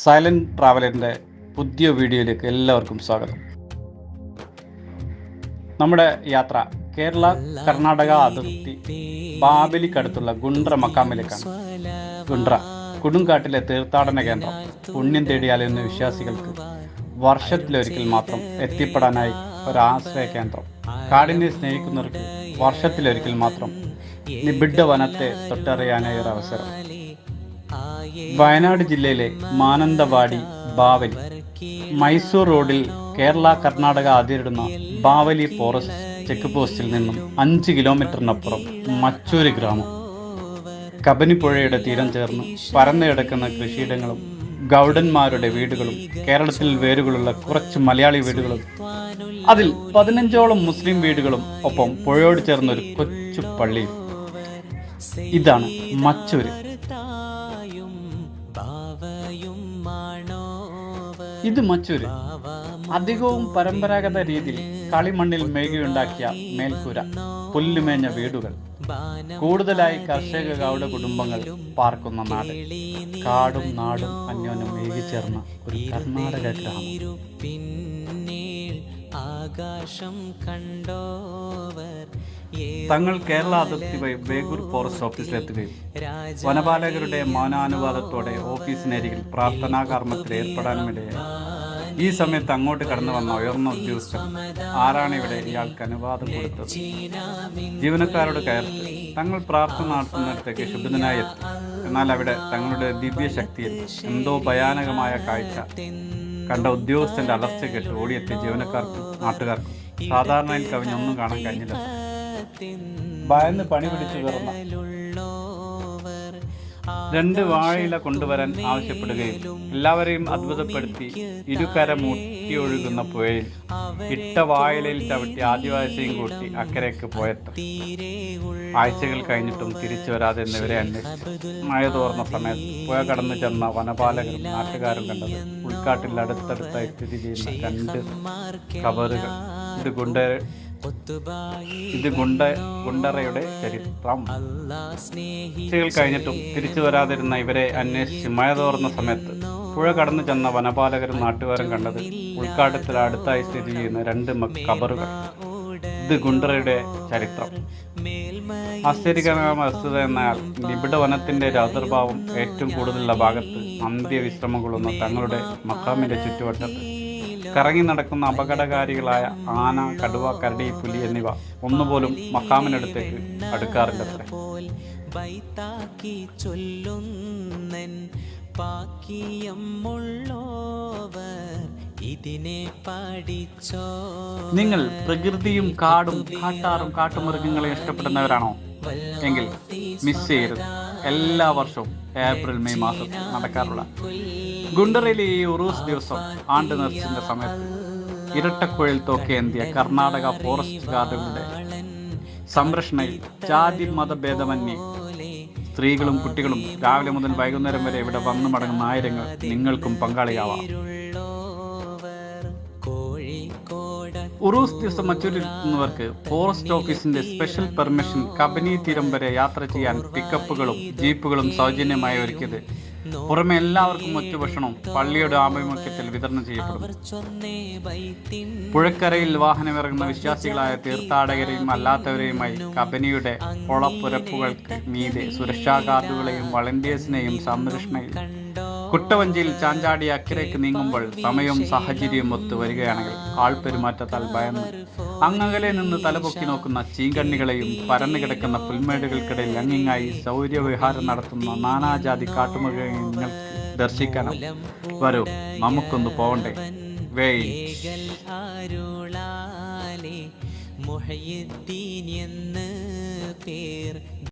Silent ട്രാവലറിന്റെ പുതിയ വീഡിയോയിലേക്ക് എല്ലാവർക്കും സ്വാഗതം. നമ്മുടെ യാത്ര കേരള കർണാടക അതിർത്തി ബാബലിക്കടുത്തുള്ള ഗുണ്ട്ര മക്കാമിലേക്കാണ്. ഗുണ്ട്ര കൊടുങ്കാട്ടിലെ തീർത്ഥാടന കേന്ദ്രം പുണ്യം തേടിയാലെന്ന വിശ്വാസികൾക്ക് വർഷത്തിലൊരിക്കൽ മാത്രം എത്തിപ്പെടാനായി ഒരാശ്രയ കേന്ദ്രം. കാടിനെ സ്നേഹിക്കുന്നവർക്ക് വർഷത്തിലൊരിക്കൽ മാത്രം നിബിഡ വനത്തെ തൊട്ടറിയാനായി ഒരു അവസരം. വയനാട് ജില്ലയിലെ മാനന്തവാടി ബാവലി. മൈസൂർ റോഡിൽ കേരള കർണാടക അതിരിടുന്ന ബാവലി ഫോറസ്റ്റ് ചെക്ക് പോസ്റ്റിൽ നിന്നും അഞ്ച് കിലോമീറ്ററിനപ്പുറം മച്ചൂര് ഗ്രാമം. കബനിപ്പുഴയുടെ തീരം ചേർന്ന് പരന്നു കിടക്കുന്ന കൃഷിയിടങ്ങളും ഗൗഡന്മാരുടെ വീടുകളും കേരളത്തിൽ വേരുകളുള്ള കുറച്ച് മലയാളി വീടുകളും അതിൽ പതിനഞ്ചോളം മുസ്ലിം വീടുകളും ഒപ്പം പുഴയോട് ചേർന്ന ഒരു കൊച്ചു പള്ളിയും. ഇതാണ് മച്ചൂര്. ഇത് മച്ചൂര് അധികവും പരമ്പരാഗത രീതിയിൽ കളിമണ്ണിൽ മേകിയുണ്ടാക്കിയ മേൽക്കൂര പുല്ലുമേഞ്ഞ വീടുകൾ. കൂടുതലായി കർഷക ഗൗഡ കുടുംബങ്ങൾ പാർക്കുന്ന നാട്. കാടും നാടും അന്യോന്യം മേകിച്ചേർന്ന ഒരു കർണാടക ഗ്രാമം. ആകാശം കണ്ടോവർ തങ്ങൾ കേരള അതിർത്തി വഴി ബേഗൂർ ഫോറസ്റ്റ് ഓഫീസിലെത്തുകയും വനപാലകരുടെ മൗനാനുവാദത്തോടെ ഓഫീസിനരികിൽ പ്രാർത്ഥനാ കർമ്മത്തിൽ ഏർപ്പെടാനുമിടയായി. ഈ സമയത്ത് അങ്ങോട്ട് കടന്നു വന്ന ഉയർന്ന ഉദ്യോഗസ്ഥർ ആരാണ് ഇവിടെ ഇയാൾക്ക് അനുവാദം കൊടുത്തത്? ജീവനക്കാരോട് കയർത്ത് തങ്ങൾ പ്രാർത്ഥന നടത്തുന്നിടത്തേക്ക് ശുദ്ധനായി എത്തി. എന്നാൽ അവിടെ തങ്ങളുടെ ദിവ്യശക്തിയിൽ എന്തോ ഭയാനകമായ കാഴ്ച കണ്ട ഉദ്യോഗസ്ഥന്റെ അലർച്ച കേട്ട് ഓടിയെത്തിയ ജീവനക്കാർക്കും നാട്ടുകാർക്കും. സാധാരണയിൽ കവിഞ്ഞൊന്നും കാണാൻ കഴിഞ്ഞില്ല. ഭയന്ന് പണി പിടിച്ചു കയറുന്ന രണ്ട് വാഴയില കൊണ്ടുവരാൻ ആവശ്യപ്പെടുകയും എല്ലാവരെയും അത്ഭുതപ്പെടുത്തി ഇരുകര മുട്ടിയൊഴുകുന്ന പുഴയിൽ ഇട്ട വാഴയിലയിൽ ചവിട്ടി ആദിവാസിയും കൂട്ടി അക്കരയ്ക്ക് പോയെത്തും. ആഴ്ചകൾ കഴിഞ്ഞിട്ടും തിരിച്ചു വരാതെ എന്നിവരെ അന്വേഷിച്ചു മഴ തോർന്ന സമയത്ത് പുഴ കടന്നു ചെന്ന വനപാലകരും നാട്ടുകാരും കണ്ടത് ഉൾക്കാട്ടിൽ അടുത്തടുത്തായി സ്ഥിതി ചെയ്യുന്ന രണ്ട് കബറുകൾ ഇത് ഗുണ്ട ഇത് ഗുണ്ട ഗുണ്ടറയുടെ ചരിത്രം. ഉച്ചകൾ കഴിഞ്ഞിട്ടും തിരിച്ചു വരാതിരുന്ന ഇവരെ അന്വേഷിച്ച് മഴ തോർന്ന സമയത്ത് പുഴ കടന്നു ചെന്ന വനപാലകരും നാട്ടുകാരും കണ്ടത് ഉൾക്കാട്ടത്തിൽ അടുത്തായി സ്ഥിതി ചെയ്യുന്ന രണ്ട് കബറുകൾ. ഇത് ഗുണ്ടറയുടെ ചരിത്രം. ആശ്ചര്യകരമായ വസ്തുത എന്നാൽ നിബിഡ വനത്തിന്റെ രാതൃഭാവം ഏറ്റവും കൂടുതലുള്ള ഭാഗത്ത് അന്ത്യവിശ്രമം കൊള്ളുന്ന തങ്ങളുടെ മക്കാമിന്റെ ചുറ്റുവട്ടത്ത്. കറങ്ങി നടക്കുന്ന അപകടകാരികളായ ആന കടുവ കരടി പുലി എന്നിവ ഒന്നുപോലും മക്കാമിനടുത്തേക്ക് അടുക്കാറില്ലത്രേ. ബൈത്താക്കി ചൊല്ലുന്നൻ ഇതിനെ പാടിച്ചോ നിങ്ങൾ പ്രകൃതിയും കാടും കാട്ടാറും കാട്ടുമൃഗങ്ങളെ ഇഷ്ടപ്പെടുന്നവരാണോ? എങ്കിൽ മിസ് ചെയ്യരുത്. എല്ലാ വർഷവും ഏപ്രിൽ മെയ് മാസം നടക്കാറുള്ള ഗുണ്ടറയിലെ ഈ ഉറൂസ് ദിവസം ആണ്ട് നേർച്ചിന്റെ സമയത്ത് ഇരട്ടക്കുഴൽ തോക്കേന്തിയ കർണാടക ഫോറസ്റ്റ് ഗാർഡുകളുടെ സംരക്ഷണയിൽ ജാതി മതഭേദമന്യേ സ്ത്രീകളും കുട്ടികളും രാവിലെ മുതൽ വൈകുന്നേരം വരെ ഇവിടെ വന്നു മടങ്ങുന്ന ആയിരങ്ങൾ നിങ്ങൾക്കും പങ്കാളിയാവാം. ഉറൂസ് ദിവസം മറ്റൊരു ഫോറസ്റ്റ് ഓഫീസിന്റെ സ്പെഷ്യൽ പെർമിഷൻ കബനി തീരം വരെ യാത്ര ചെയ്യാൻ പിക്കപ്പുകളും ജീപ്പുകളും സൗജന്യമായി ഒരുക്കിയത് പുറമെ എല്ലാവർക്കും ഒറ്റഭക്ഷണവും പള്ളിയുടെ ആഭിമുഖ്യത്തിൽ വിതരണം ചെയ്യപ്പെടും പുഴക്കരയിൽ വാഹനമിറങ്ങുന്ന വിശ്വാസികളായ തീർത്ഥാടകരെയും അല്ലാത്തവരെയുമായി കബനിയുടെ ഒളപ്പുരപ്പുകൾക്ക് മീതെ സുരക്ഷാ ഗാർഡുകളെയും വളണ്ടിയേഴ്സിനെയും സംരക്ഷണയിൽ കുട്ടവഞ്ചിയിൽ ചാഞ്ചാടി അക്കരയ്ക്ക് നീങ്ങുമ്പോൾ സമയവും സാഹചര്യവും ഒത്ത് വരികയാണെങ്കിൽ ആൾപെരുമാറ്റത്താൽ ഭയന്ന്. അങ്ങകലെ നിന്ന് തലപൊക്കി നോക്കുന്ന ചീങ്കണ്ണികളെയും പരന്നു കിടക്കുന്ന പുൽമേടുകൾക്കിടയിൽ അങ്ങിങ്ങായി സൗര്യവിഹാരം നടത്തുന്ന നാനാജാതി കാട്ടുമൃഗങ്ങൾക്ക് ദർശിക്കണം. വരൂ നമുക്കൊന്ന് പോവണ്ടേ? അരുളാലെ മുഹയുദ്ദീൻ എന്ന് പേർ